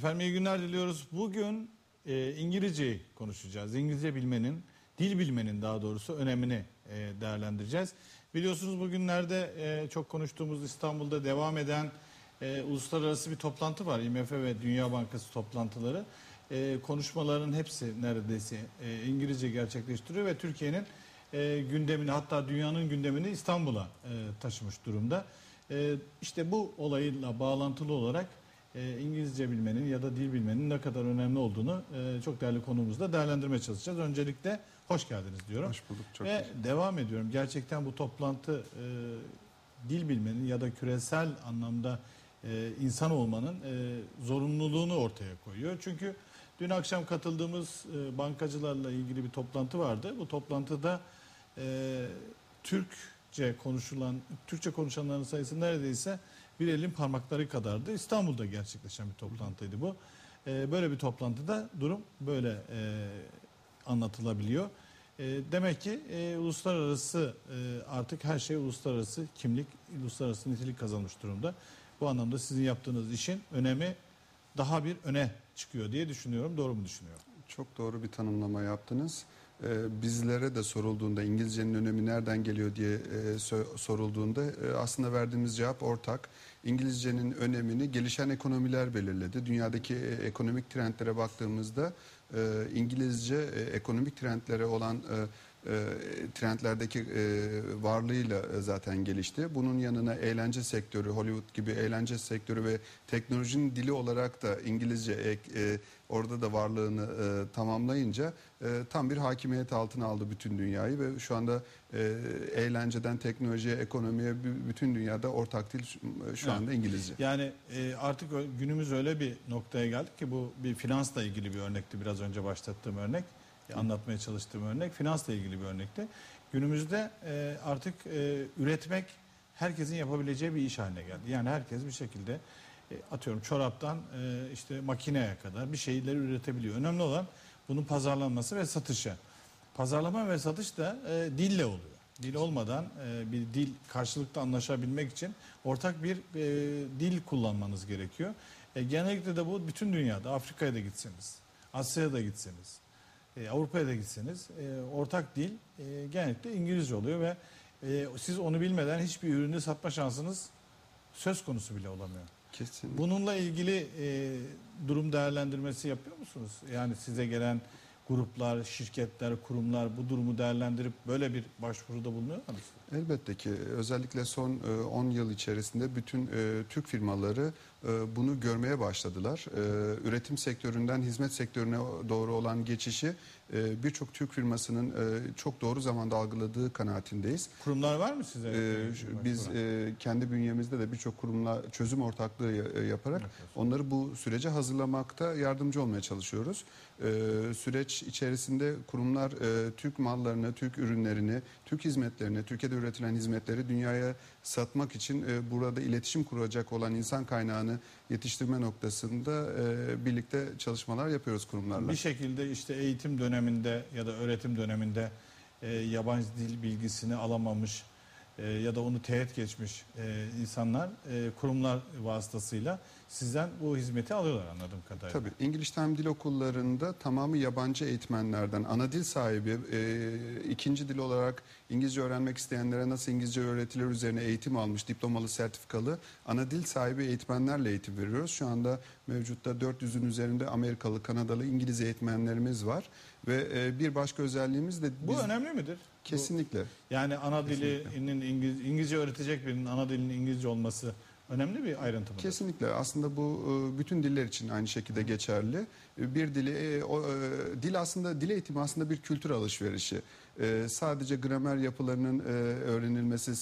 Efendim iyi günler diliyoruz. Bugün e, İngilizceyi konuşacağız. İngilizce bilmenin, dil bilmenin daha doğrusu önemini e, değerlendireceğiz. Biliyorsunuz bugünlerde e, çok konuştuğumuz İstanbul'da devam eden e, uluslararası bir toplantı var. IMF ve Dünya Bankası toplantıları. E, konuşmaların hepsi neredeyse e, İngilizce gerçekleştiriyor ve Türkiye'nin e, gündemini hatta dünyanın gündemini İstanbul'a e, taşımış durumda. E, işte bu olayla bağlantılı olarak e, İngilizce bilmenin ya da dil bilmenin ne kadar önemli olduğunu e, çok değerli konuğumuzla değerlendirmeye çalışacağız. Öncelikle hoş geldiniz diyorum. Hoş bulduk, çok Ve devam ediyorum. Gerçekten bu toplantı e, dil bilmenin ya da küresel anlamda e, insan olmanın e, zorunluluğunu ortaya koyuyor. Çünkü dün akşam katıldığımız e, bankacılarla ilgili bir toplantı vardı. Bu toplantıda e, Türkçe konuşulan, Türkçe konuşanların sayısı neredeyse bir elin parmakları kadardı. İstanbul'da gerçekleşen bir toplantıydı bu. E, böyle bir toplantıda durum böyle e, anlatılabiliyor. E, demek ki e, uluslararası e, artık her şey uluslararası kimlik, uluslararası nitelik kazanmış durumda. Bu anlamda sizin yaptığınız işin önemi daha bir öne çıkıyor diye düşünüyorum. Doğru mu düşünüyorum? Çok doğru bir tanımlama yaptınız. Ee, bizlere de sorulduğunda İngilizcenin önemi nereden geliyor diye e, so- sorulduğunda e, aslında verdiğimiz cevap ortak. İngilizcenin önemini gelişen ekonomiler belirledi. Dünyadaki e, ekonomik trendlere baktığımızda e, İngilizce e, ekonomik trendlere olan e, e, trendlerdeki e, varlığıyla e, zaten gelişti. Bunun yanına eğlence sektörü, Hollywood gibi eğlence sektörü ve teknolojinin dili olarak da İngilizce ek, e, orada da varlığını e, tamamlayınca e, tam bir hakimiyet altına aldı bütün dünyayı ve şu anda e, eğlenceden teknolojiye, ekonomiye bütün dünyada ortak dil şu- şu anda İngilizce. Yani e, artık günümüz öyle bir noktaya geldik ki bu bir finansla ilgili bir örnekti biraz önce başlattığım örnek. Anlatmaya çalıştığım örnek finansla ilgili bir örnekti. Günümüzde e, artık e, üretmek herkesin yapabileceği bir iş haline geldi. Yani herkes bir şekilde e, atıyorum çoraptan e, işte makineye kadar bir şeyleri üretebiliyor. Önemli olan bunun pazarlanması ve satışı. Pazarlama ve satış da e, dille oluyor. Dil olmadan e, bir dil karşılıklı anlaşabilmek için ortak bir e, dil kullanmanız gerekiyor. E, genellikle de bu bütün dünyada Afrika'ya da gitseniz, Asya'ya da gitseniz, e, Avrupa'ya da gitseniz e, ortak dil e, genellikle İngilizce oluyor ve e, siz onu bilmeden hiçbir ürünü satma şansınız söz konusu bile olamıyor. Kesin. Bununla ilgili e, durum değerlendirmesi yapıyor musunuz? Yani size gelen gruplar, şirketler, kurumlar bu durumu değerlendirip böyle bir başvuruda bulunuyor mu? Elbette ki özellikle son e, 10 yıl içerisinde bütün e, Türk firmaları e, bunu görmeye başladılar. E, üretim sektöründen hizmet sektörüne doğru olan geçişi e, birçok Türk firmasının e, çok doğru zamanda algıladığı kanaatindeyiz. Kurumlar var mı size? E, biz e, kendi bünyemizde de birçok kurumla çözüm ortaklığı ya- e, yaparak onları bu sürece hazırlamakta yardımcı olmaya çalışıyoruz. Ee, süreç içerisinde kurumlar e, Türk mallarını, Türk ürünlerini, Türk hizmetlerini, Türkiye'de üretilen hizmetleri dünyaya satmak için e, burada iletişim kuracak olan insan kaynağını yetiştirme noktasında e, birlikte çalışmalar yapıyoruz kurumlarla. bir şekilde işte eğitim döneminde ya da öğretim döneminde yabancı dil bilgisini alamamış e, ya da onu teğet geçmiş e, insanlar e, kurumlar vasıtasıyla sizden bu hizmeti alıyorlar anladığım kadarıyla. Tabii İngiliz Time Dil Okullarında tamamı yabancı eğitmenlerden ana dil sahibi e, ikinci dil olarak İngilizce öğrenmek isteyenlere nasıl İngilizce öğretilir üzerine eğitim almış diplomalı sertifikalı ana dil sahibi eğitmenlerle eğitim veriyoruz. Şu anda mevcutta 400'ün üzerinde Amerikalı, Kanadalı, İngiliz eğitmenlerimiz var ve e, bir başka özelliğimiz de Bu biz- önemli midir? Kesinlikle. Yani ana dilinin İngiliz, İngilizce öğretecek birinin ana dilinin İngilizce olması önemli bir ayrıntı mıdır? Kesinlikle. Aslında bu e, bütün diller için aynı şekilde geçerli. E, Bir dili, e, o, dil aslında dil eğitimi aslında bir kültür alışverişi. Sadece gramer yapılarının öğrenilmesi,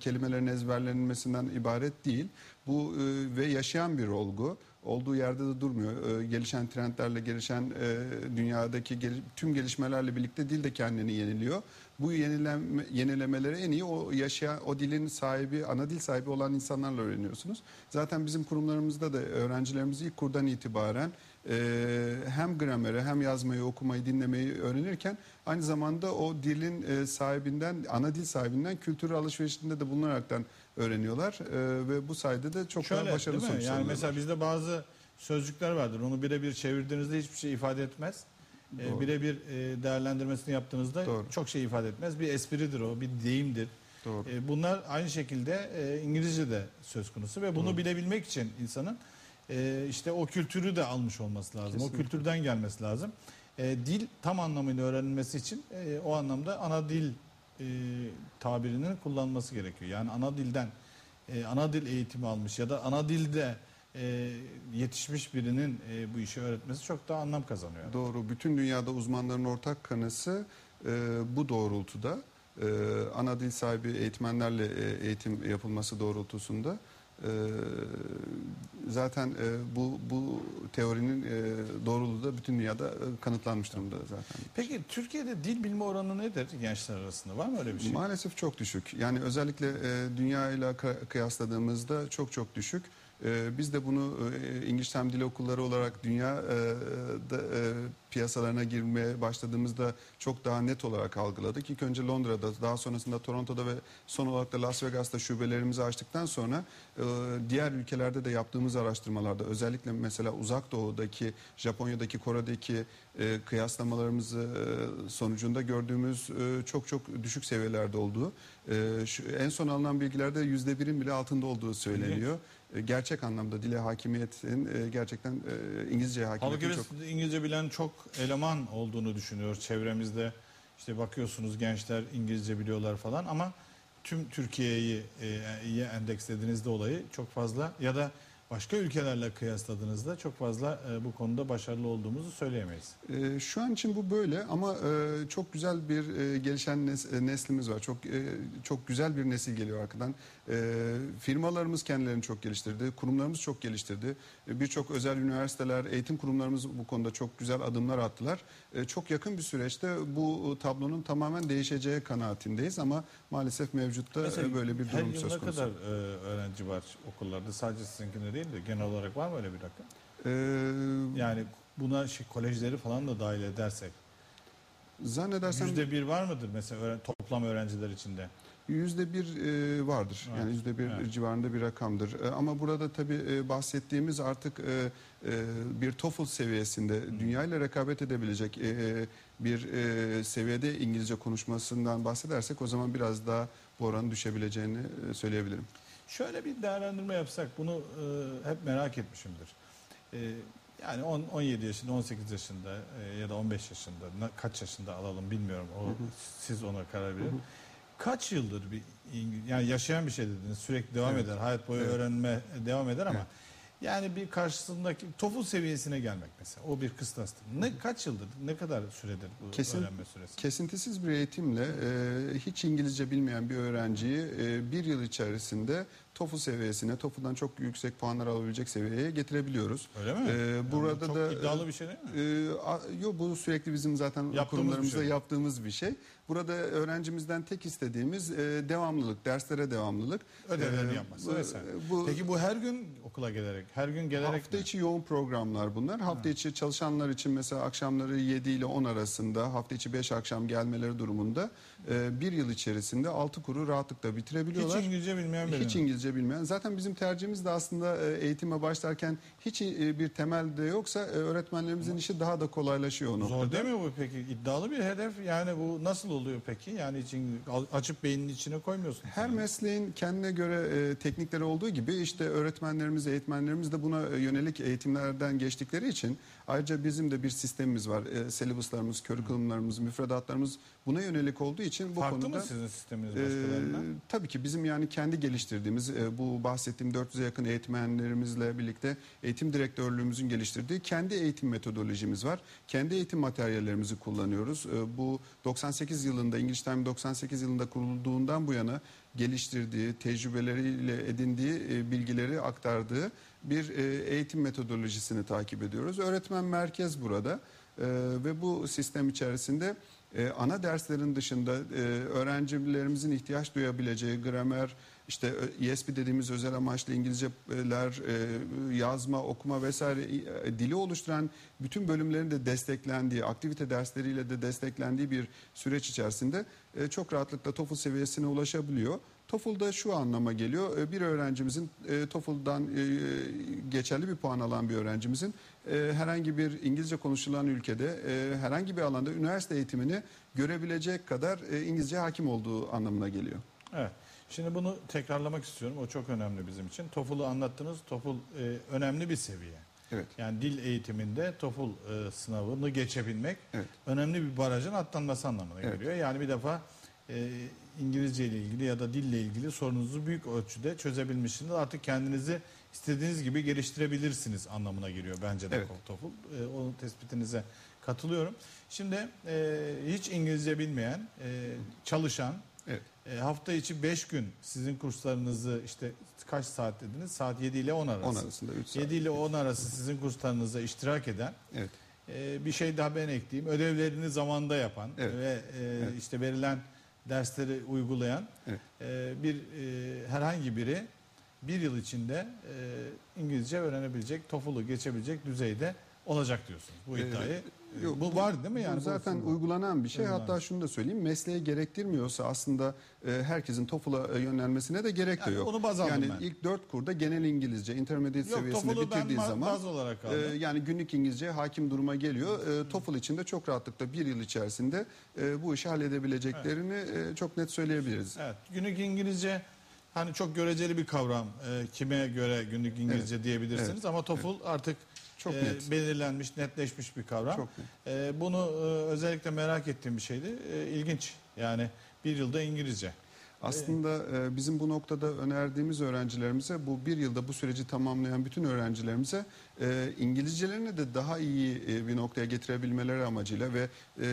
kelimelerin ezberlenmesinden ibaret değil. Bu ve yaşayan bir olgu. Olduğu yerde de durmuyor. E, Gelişen trendlerle, gelişen e, dünyadaki gel- tüm gelişmelerle birlikte dil de kendini yeniliyor. Bu yenileme, yenilemeleri en iyi o yaşayan, o dilin sahibi, ana dil sahibi olan insanlarla öğreniyorsunuz. Zaten bizim kurumlarımızda da öğrencilerimiz ilk kurdan itibaren e, hem grameri hem yazmayı, okumayı, dinlemeyi öğrenirken aynı zamanda o dilin e, sahibinden, ana dil sahibinden kültür alışverişinde de bulunaraktan öğreniyorlar. E, ve bu sayede de çok Şöyle daha başarılı sonuçlar Yani mesela bizde bazı sözcükler vardır. Onu birebir çevirdiğinizde hiçbir şey ifade etmez. E, birebir e, değerlendirmesini yaptığınızda Doğru. çok şey ifade etmez. Bir espridir o, bir deyimdir. Doğru. E, bunlar aynı şekilde e, İngilizce'de söz konusu ve bunu Doğru. bilebilmek için insanın e, işte o kültürü de almış olması lazım. Kesinlikle. O kültürden gelmesi lazım. E, dil tam anlamıyla öğrenilmesi için e, o anlamda ana dil e, tabirinin kullanılması gerekiyor. Yani ana dilden e, ana dil eğitimi almış ya da ana dilde e, yetişmiş birinin e, bu işi öğretmesi çok daha anlam kazanıyor. Doğru. Bütün dünyada uzmanların ortak kanısı e, bu doğrultuda. E, ana dil sahibi eğitmenlerle e, eğitim yapılması doğrultusunda. E, zaten e, bu bu teorinin e, doğruluğu da bütün dünyada e, kanıtlanmış durumda zaten. Peki Türkiye'de dil bilme oranı nedir gençler arasında? Var mı öyle bir şey? Maalesef çok düşük. Yani özellikle e, dünya ile kıyasladığımızda çok çok düşük. E, biz de bunu e, İngiliz Tem Dili Okulları olarak dünya e, e, piyasalarına girmeye başladığımızda çok daha net olarak algıladık. İlk önce Londra'da, daha sonrasında Toronto'da ve son olarak da Las Vegas'ta şubelerimizi açtıktan sonra e, diğer ülkelerde de yaptığımız araştırmalarda özellikle mesela Uzak Doğu'daki, Japonya'daki, Kore'deki e, kıyaslamalarımızı e, sonucunda gördüğümüz e, çok çok düşük seviyelerde olduğu. E, şu, en son alınan bilgilerde yüzde birin bile altında olduğu söyleniyor. E, gerçek anlamda dile hakimiyetin e, gerçekten e, İngilizce Halbuki hakimiyetin biz çok... İngilizce bilen çok eleman olduğunu düşünüyoruz çevremizde. İşte bakıyorsunuz gençler İngilizce biliyorlar falan ama tüm Türkiye'yi e, endekslediğinizde olayı çok fazla ya da başka ülkelerle kıyasladığınızda çok fazla e, bu konuda başarılı olduğumuzu söyleyemeyiz. E, şu an için bu böyle ama e, çok güzel bir e, gelişen nes- e, neslimiz var. Çok e, çok güzel bir nesil geliyor arkadan. E, firmalarımız kendilerini çok geliştirdi, kurumlarımız çok geliştirdi. E, Birçok özel üniversiteler, eğitim kurumlarımız bu konuda çok güzel adımlar attılar. E, çok yakın bir süreçte bu tablonun tamamen değişeceği kanaatindeyiz ama maalesef mevcutta e, böyle bir her durum yıl söz ne konusu. kadar e, öğrenci var okullarda? Sadece sizinkinde değil de genel olarak var mı öyle bir rakam? E, Yani buna şey, kolejleri falan da dahil edersek zannedersem yüzde bir var mıdır mesela öğren- toplam öğrenciler içinde? Yüzde bir e, vardır. Evet. Yani yüzde bir Evet. civarında bir rakamdır. E, ama burada tabii e, bahsettiğimiz artık e, e, bir TOEFL seviyesinde dünya ile rekabet edebilecek e, bir e, seviyede İngilizce konuşmasından bahsedersek o zaman biraz daha bu oranın düşebileceğini söyleyebilirim. Şöyle bir değerlendirme yapsak bunu e, hep merak etmişimdir. E, yani 10, 17 yaşında, 18 yaşında e, ya da 15 yaşında ne- kaç yaşında alalım bilmiyorum. O siz ona karar verin. Kaç yıldır bir yani yaşayan bir şey dediniz. Sürekli devam Evet. eder. Hayat boyu Evet. öğrenme devam eder ama Evet. Yani bir karşısındaki TOEFL seviyesine gelmek mesela o bir kıstastır. Ne kaç yıldır, ne kadar süredir bu Kesin- öğrenme süresi? Kesintisiz bir eğitimle e, hiç İngilizce bilmeyen bir öğrenciyi e, bir yıl içerisinde TOEFL seviyesine, TOEFL'dan çok yüksek puanlar alabilecek seviyeye getirebiliyoruz. Öyle mi? Ee, Yani burada çok da iddialı bir şey değil mi? Ee, a- yo bu sürekli bizim zaten Yaptığımız kurumlarımızda bir şey. yaptığımız bir şey. Burada öğrencimizden tek istediğimiz e, devamlılık, derslere devamlılık. Ödevlerini Ee, yapması bu- vesaire. Bu Peki bu her gün okula gelerek, her gün gelerek hafta mi? içi yoğun programlar bunlar. Hafta içi çalışanlar için mesela akşamları 7 ile 10 arasında, hafta içi 5 akşam gelmeleri durumunda e, bir yıl içerisinde 6 kuru rahatlıkla Hiç bitirebiliyorlar. İngilizce bilmeyen biri. Hiç İngilizce bilmeyen. Zaten bizim tercihimiz de aslında e, eğitime başlarken hiç e, bir temel de yoksa e, öğretmenlerimizin işi daha da kolaylaşıyor o noktada. Zor değil mi bu peki? İddialı bir hedef. Yani bu nasıl oluyor peki? Yani al- açıp beyninin içine koymuyorsun. Her mesleğin kendine göre e, teknikleri olduğu gibi işte öğretmenlerimiz, eğitmenlerimiz de buna e, yönelik eğitimlerden geçtikleri için ayrıca bizim de bir sistemimiz var. E, Selibuslarımız, curriculumlarımız, müfredatlarımız buna yönelik olduğu için bu Farklı konuda... mı sizin sisteminiz başkalarından? tabii ki bizim yani kendi geliştirdiğimiz e, bu bahsettiğim 400'e yakın eğitmenlerimizle birlikte eğitim direktörlüğümüzün geliştirdiği kendi eğitim metodolojimiz var. Kendi eğitim materyallerimizi kullanıyoruz. E, bu 98 yılında İngiliz Time 98 yılında kurulduğundan bu yana geliştirdiği, tecrübeleriyle edindiği e, bilgileri aktardığı bir e, eğitim metodolojisini takip ediyoruz. Öğretmen merkez burada E, ve bu sistem içerisinde e, ana derslerin dışında e, öğrencilerimizin ihtiyaç duyabileceği gramer, işte e, ESP dediğimiz özel amaçlı İngilizceler, e, yazma, okuma vesaire e, dili oluşturan bütün bölümlerin de desteklendiği, aktivite dersleriyle de desteklendiği bir süreç içerisinde e, çok rahatlıkla TOEFL seviyesine ulaşabiliyor. TOEFL da şu anlama geliyor. e, Bir öğrencimizin e, TOEFL'dan e, geçerli bir puan alan bir öğrencimizin e, herhangi bir İngilizce konuşulan ülkede herhangi bir alanda üniversite eğitimini görebilecek kadar İngilizce hakim olduğu anlamına geliyor. Evet. Şimdi bunu tekrarlamak istiyorum. O çok önemli bizim için. TOEFL'u anlattınız. TOEFL önemli bir seviye. Evet. Yani dil eğitiminde TOEFL sınavını geçebilmek Evet. önemli bir barajın atlanması anlamına Evet. geliyor. Yani bir defa e, İngilizce ile ilgili ya da dille ilgili sorununuzu büyük ölçüde çözebilmişsiniz. Artık kendinizi istediğiniz gibi geliştirebilirsiniz anlamına geliyor bence de Evet. TOEFL. E, o tespitinize katılıyorum. Şimdi e, hiç İngilizce bilmeyen, e, çalışan, Evet. e, hafta içi 5 gün sizin kurslarınızı işte kaç saat dediniz? Saat 7 ile 10 arası. 10 arasında 3 saat. 7 ile 10 arası sizin kurslarınıza iştirak eden Evet. e, bir şey daha ben ekleyeyim. Ödevlerini zamanında yapan Evet. ve e, Evet. işte verilen dersleri uygulayan Evet. e, bir e, herhangi biri bir yıl içinde e, İngilizce öğrenebilecek, TOEFL'u geçebilecek düzeyde olacak diyorsunuz. Bu Ee, iddiayı. yok, bu, var değil mi Bu yani? bu zaten usulda? uygulanan bir şey. Uygulanan. Hatta şunu da söyleyeyim. Mesleğe gerektirmiyorsa aslında e, herkesin TOEFL'a e, yönelmesine de gerek de yok. onu baz aldım yani ben. ilk dört kurda genel İngilizce, intermediate Yok seviyesinde ben bitirdiği ma- zaman baz olarak e, aldım. yani günlük İngilizce hakim duruma geliyor. E, TOEFL için de çok rahatlıkla bir yıl içerisinde e, bu işi halledebileceklerini e, çok net söyleyebiliriz. Evet, günlük İngilizce hani çok göreceli bir kavram. E, kime göre günlük İngilizce diyebilirsiniz evet, ama TOEFL artık Çok e, net. belirlenmiş, netleşmiş bir kavram. Çok net. E, bunu e, özellikle merak ettiğim bir şeydi. E, ilginç. Yani bir yılda İngilizce. Aslında e, bizim bu noktada önerdiğimiz öğrencilerimize bu bir yılda bu süreci tamamlayan bütün öğrencilerimize e, İngilizcelerini de daha iyi e, bir noktaya getirebilmeleri amacıyla ve e,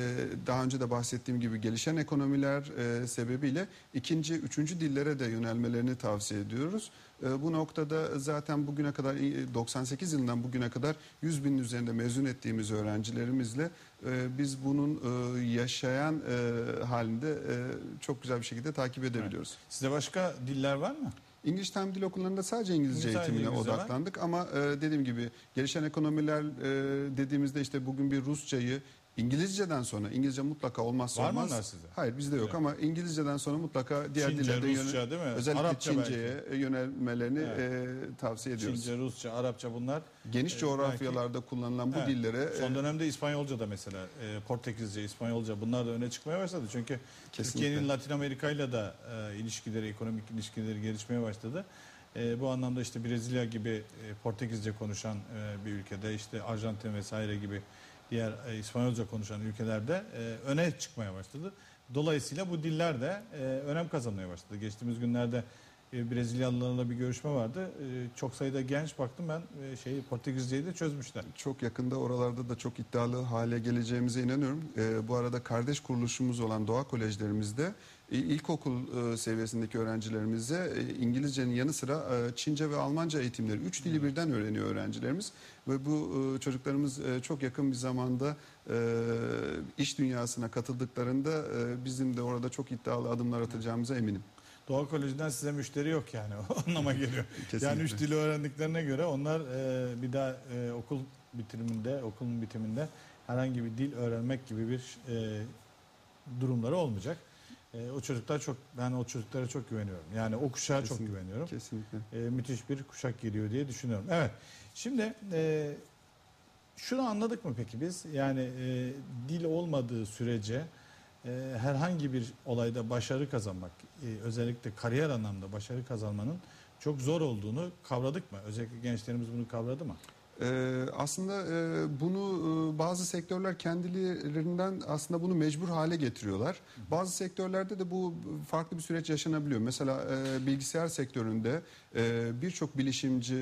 daha önce de bahsettiğim gibi gelişen ekonomiler e, sebebiyle ikinci, üçüncü dillere de yönelmelerini tavsiye ediyoruz. E, bu noktada zaten bugüne kadar e, 98 yılından bugüne kadar 100 binin üzerinde mezun ettiğimiz öğrencilerimizle e, biz bunun e, yaşayan e, halinde e, çok güzel bir şekilde takip edebiliyoruz. Size başka diller var mı? İngiliz Tam Dil Okullarında sadece İngilizce İngilizce, eğitimine İngilizce var. odaklandık ama e, dediğim gibi gelişen ekonomiler e, dediğimizde işte bugün bir Rusçayı İngilizceden sonra İngilizce mutlaka olmazsa Var mı olmaz. onlar sizde? Hayır bizde yok Yok. ama İngilizceden sonra mutlaka diğer Çince, dillerde Rusça yönel- değil mi? özellikle Arapça Çince'ye yönelmelerini Evet. e, tavsiye ediyoruz. Çince, Rusça, Arapça bunlar. Geniş E, coğrafyalarda kullanılan bu Evet. dillere e, Son dönemde İspanyolca da mesela, e, Portekizce, İspanyolca bunlar da öne çıkmaya başladı. Çünkü Kesinlikle. Türkiye'nin Latin Amerika ile de e, ilişkileri, ekonomik ilişkileri gelişmeye başladı. E, bu anlamda işte Brezilya gibi e, Portekizce konuşan e, bir ülkede, işte Arjantin vesaire gibi diğer e, İspanyolca konuşan ülkelerde e, öne çıkmaya başladı. Dolayısıyla bu diller de e, önem kazanmaya başladı. Geçtiğimiz günlerde e, Brezilyalılarla bir görüşme vardı. E, çok sayıda genç baktım ben e, şeyi Portekizceyi de çözmüşler. Çok yakında oralarda da çok iddialı hale geleceğimize inanıyorum. Ee, bu arada kardeş kuruluşumuz olan doğa kolejlerimizde e, ilkokul e, seviyesindeki öğrencilerimize e, İngilizcenin yanı sıra e, Çince ve Almanca eğitimleri, üç dili birden öğreniyor öğrencilerimiz. Ve bu çocuklarımız çok yakın bir zamanda iş dünyasına katıldıklarında bizim de orada çok iddialı adımlar atacağımıza eminim. Doğa Koleji'nden size müşteri yok yani o anlama geliyor. Kesinlikle. yani üç dili öğrendiklerine göre onlar e, bir daha e, okul bitiriminde, okulun bitiminde herhangi bir dil öğrenmek gibi bir e, durumları olmayacak. E, o çocuklar çok, ben o çocuklara çok güveniyorum. Yani o kuşağa çok Kesinlikle. güveniyorum. Kesinlikle. E, müthiş bir kuşak geliyor diye düşünüyorum. Evet. Şimdi e, şunu anladık mı peki biz? Yani e, dil olmadığı sürece e, herhangi bir olayda başarı kazanmak, e, özellikle kariyer anlamda başarı kazanmanın çok zor olduğunu kavradık mı? Özellikle gençlerimiz bunu kavradı mı? Ee, aslında e, bunu e, bazı sektörler kendilerinden aslında bunu mecbur hale getiriyorlar. Bazı sektörlerde de bu farklı bir süreç yaşanabiliyor. Mesela e, bilgisayar sektöründe birçok bilişimci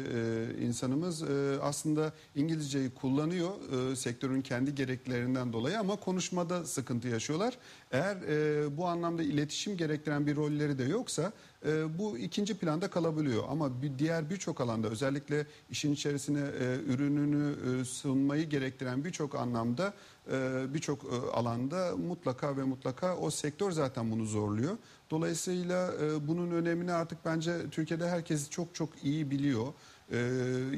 insanımız aslında İngilizceyi kullanıyor sektörün kendi gereklerinden dolayı ama konuşmada sıkıntı yaşıyorlar. Eğer bu anlamda iletişim gerektiren bir rolleri de yoksa e, bu ikinci planda kalabiliyor. Ama bir diğer birçok alanda özellikle işin içerisine e, ürününü e, sunmayı gerektiren birçok anlamda e, birçok e, alanda mutlaka ve mutlaka o sektör zaten bunu zorluyor. Dolayısıyla e, bunun önemini artık bence Türkiye'de herkes çok çok iyi biliyor. Ee,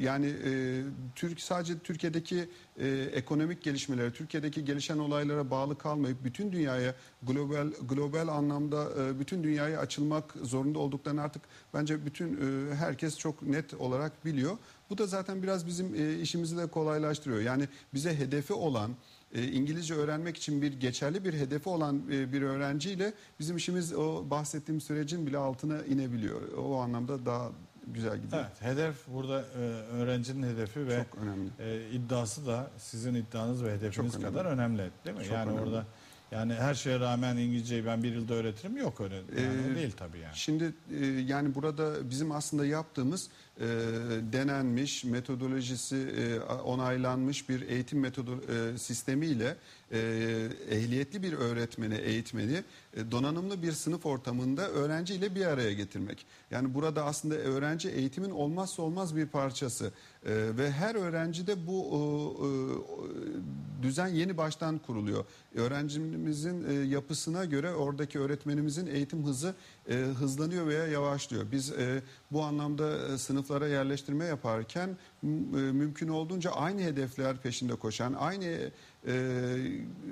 yani e, Türk sadece Türkiye'deki e, ekonomik gelişmelere, Türkiye'deki gelişen olaylara bağlı kalmayıp bütün dünyaya global global anlamda e, bütün dünyaya açılmak zorunda olduklarını artık bence bütün e, herkes çok net olarak biliyor. Bu da zaten biraz bizim e, işimizi de kolaylaştırıyor. Yani bize hedefi olan e, İngilizce öğrenmek için bir geçerli bir hedefi olan e, bir öğrenciyle bizim işimiz o bahsettiğim sürecin bile altına inebiliyor. O anlamda daha güzel gidiyor. Evet, hedef burada e, öğrencinin hedefi ve Çok önemli. e, iddiası da sizin iddianız ve hedefiniz Çok önemli. kadar önemli değil mi? Çok yani önemli. orada yani her şeye rağmen İngilizceyi ben bir yılda öğretirim yok öyle. Yani Ee, değil tabii yani. Şimdi e, yani burada bizim aslında yaptığımız e, denenmiş, metodolojisi e, onaylanmış bir eğitim metodu e, sistemiyle e, ehliyetli bir öğretmeni, eğitmeni e, donanımlı bir sınıf ortamında öğrenciyle bir araya getirmek. Yani burada aslında öğrenci eğitimin olmazsa olmaz bir parçası E, ve her öğrencide bu e, e, düzen yeni baştan kuruluyor. Öğrencimizin e, yapısına göre oradaki öğretmenimizin eğitim hızı e, hızlanıyor veya yavaşlıyor. Biz e, bu anlamda e, sınıflara yerleştirme yaparken e, mümkün olduğunca aynı hedefler peşinde koşan, aynı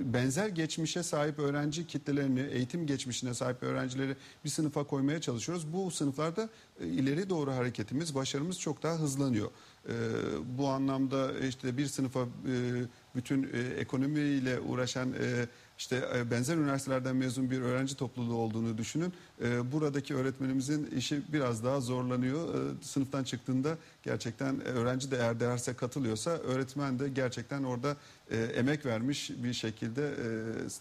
benzer geçmişe sahip öğrenci kitlelerini, eğitim geçmişine sahip öğrencileri bir sınıfa koymaya çalışıyoruz. Bu sınıflarda e, ileri doğru hareketimiz, başarımız çok daha hızlanıyor. E, bu anlamda işte bir sınıfa e, bütün e, ekonomiyle uğraşan işte e, benzer üniversitelerden mezun bir öğrenci topluluğu olduğunu düşünün. E, buradaki öğretmenimizin işi biraz daha zorlanıyor. E, sınıftan çıktığında gerçekten öğrenci de eğer derse katılıyorsa öğretmen de gerçekten orada emek vermiş bir şekilde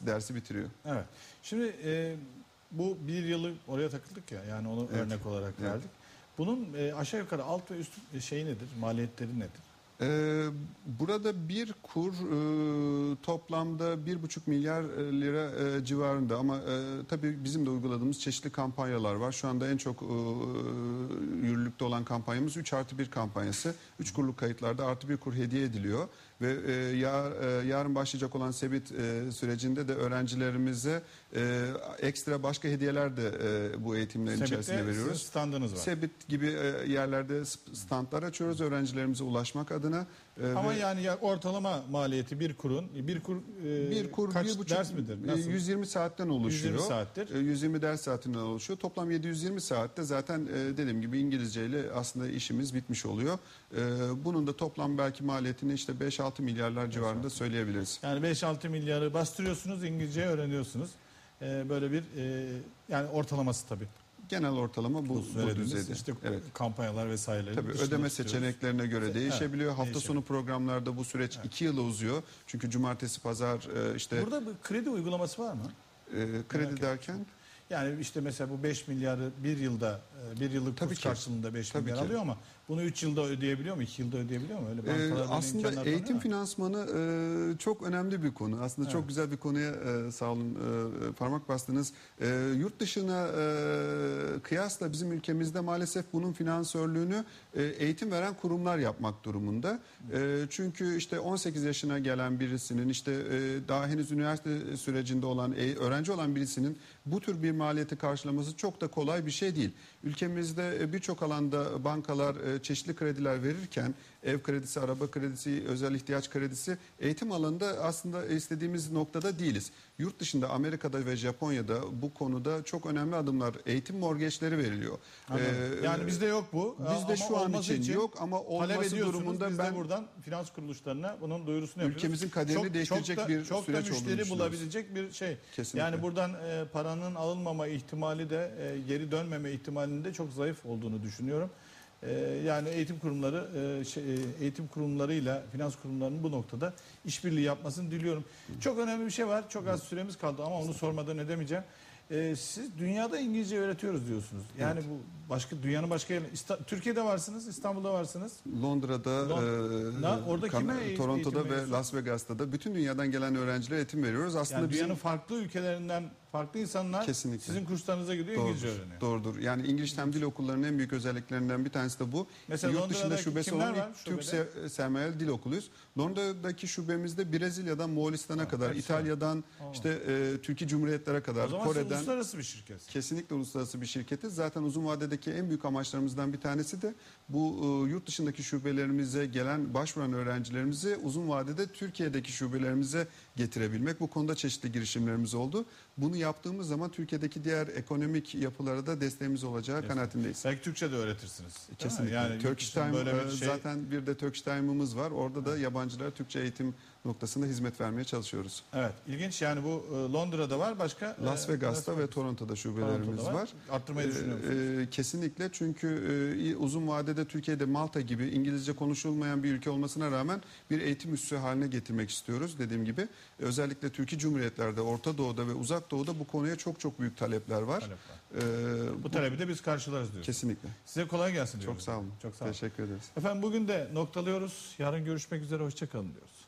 dersi bitiriyor. Evet. Şimdi e, bu bir yılı oraya takıldık ya yani onu Evet. örnek olarak Evet. verdik. Bunun e, aşağı yukarı alt ve üst şeyi nedir? Maliyetleri nedir? Ee, burada bir kur e, toplamda bir buçuk milyar e, lira e, civarında ama tabii bizim de uyguladığımız çeşitli kampanyalar var. Şu anda en çok yürürlükte olan kampanyamız 3 artı 1 kampanyası. 3 kurluk kayıtlarda artı bir kur hediye ediliyor ve e, yar, e, yarın başlayacak olan SEBİT e, sürecinde de öğrencilerimize e, ekstra başka hediyeler de e, bu eğitimlerin içerisinde Sebepte veriyoruz. standınız var. Sebit gibi e, yerlerde standlar açıyoruz öğrencilerimize ulaşmak adına. E, Ama ve yani ya ortalama maliyeti bir kurun bir kur e, bir kur kaç bir buçuk ders midir? e, Nasıl? 120 saatten oluşuyor. 120 saattir. E, 120 ders saatinden oluşuyor. Toplam 720 saatte zaten e, dediğim gibi İngilizce ile aslında işimiz bitmiş oluyor. E, bunun da toplam belki maliyetini işte 5-6 milyarlar civarında söyleyebiliriz. Yani 5-6 milyarı bastırıyorsunuz İngilizce öğreniyorsunuz. E, böyle bir e, yani ortalaması tabii. Genel ortalama bu, bu, düzeyde. işte evet. kampanyalar vesaireleri. Tabii ödeme seçeneklerine göre Evet, değişebiliyor. Hafta değişebiliyor. sonu programlarda bu süreç 2 yıla uzuyor. Çünkü cumartesi, pazar e, işte Burada bir kredi uygulaması var mı? e, kredi Merak derken Yani işte mesela bu 5 milyarı bir yılda e, bir yıllık Tabii kurs ki. karşılığında 5 Tabii milyar ki. alıyor ama bunu 3 yılda ödeyebiliyor mu? 2 yılda ödeyebiliyor mu? Öyle Ee, bankalar aslında eğitim mu? finansmanı e, çok önemli bir konu. Aslında Evet. çok güzel bir konuya e, sağ olun e, parmak bastınız. E, yurt dışına e, kıyasla bizim ülkemizde maalesef bunun finansörlüğünü e, eğitim veren kurumlar yapmak durumunda. E, çünkü işte 18 yaşına gelen birisinin işte e, daha henüz üniversite sürecinde olan e, öğrenci olan birisinin bu tür bir maliyeti karşılaması çok da kolay bir şey değil. Ülkemizde e, birçok alanda bankalar e, çeşitli krediler verirken ev kredisi, araba kredisi, özel ihtiyaç kredisi eğitim alanında aslında istediğimiz noktada değiliz. Yurt dışında Amerika'da ve Japonya'da bu konuda çok önemli adımlar eğitim morgeçleri veriliyor. Anladım. Ee, yani bizde yok bu. bizde şu an olması için yok ama olması durumunda ben buradan finans kuruluşlarına bunun duyurusunu yapıyoruz. Ülkemizin kaderini değiştirecek da, bir çok süreç da müşteri bulabilecek bir şey. Kesinlikle. Yani buradan e, paranın alınmama ihtimali de e, geri dönmeme ihtimalinin de çok zayıf olduğunu düşünüyorum. E, yani eğitim kurumları e, şey, e, eğitim kurumlarıyla finans kurumlarının bu noktada işbirliği yapmasını diliyorum. Çok önemli bir şey var. Çok az süremiz kaldı ama onu sormadan edemeyeceğim. E, siz dünyada İngilizce öğretiyoruz diyorsunuz. Yani bu başka dünyanın başka yerine İsta- Türkiye'de varsınız, İstanbul'da varsınız. Londra'da, Lon- e, orada kime eğitim Toronto'da ve veriyorsun? Las Vegas'ta da bütün dünyadan gelen öğrencilere eğitim veriyoruz. Aslında Yani bizim dünyanın farklı ülkelerinden farklı insanlar Kesinlikle. sizin kurslarınıza gidiyor İngilizce Doğrudur. öğreniyor. Doğrudur. Yani İngiliz Tem Dil Okulları'nın en büyük özelliklerinden bir tanesi de bu. Mesela Yurt dışında Londra'daki şubesi kimler olan var ilk Türk şubede? se- sermayeli dil okuluyuz. Londra'daki şubemizde Brezilya'dan Moğolistan'a Ha, kadar, İtalya'dan Aa. işte e, Türkiye Cumhuriyetlere kadar, O zaman siz Kore'den uluslararası bir şirket. kesinlikle uluslararası bir şirketiz. Zaten uzun vadedeki en büyük amaçlarımızdan bir tanesi de bu e, yurt dışındaki şubelerimize gelen başvuran öğrencilerimizi uzun vadede Türkiye'deki şubelerimize getirebilmek. Bu konuda çeşitli girişimlerimiz oldu. Bunu yaptığımız zaman Türkiye'deki diğer ekonomik yapılara da desteğimiz olacağı Destek. kanaatindeyiz. Belki Türkçe de öğretirsiniz. Kesinlikle. Yani Turkish Time böyle bir e, şey zaten bir de Turkish Time'ımız var. Orada da yabancılara Türkçe eğitim noktasında hizmet vermeye çalışıyoruz. Evet, ilginç. Yani bu e, Londra'da var, başka Las e, Vegas'ta ve Toronto'da şubelerimiz Toronto'da var. Arttırmayı düşünüyor musunuz? Ee, e, kesinlikle çünkü e, uzun vadede Türkiye'de Malta gibi İngilizce konuşulmayan bir ülke olmasına rağmen bir eğitim üssü haline getirmek istiyoruz dediğim gibi. E, Özellikle Türkiye Cumhuriyetlerde, Orta Doğu'da ve Uzak Doğu'da bu konuya çok çok büyük talepler var. Talep var. Ee, Bu talebi de biz karşılarız diyoruz. kesinlikle. Size kolay gelsin diyoruz. Çok sağ olun. Çok sağ olun. Teşekkür ederiz. Efendim bugün de noktalıyoruz. Yarın görüşmek üzere. Hoşçakalın diyoruz.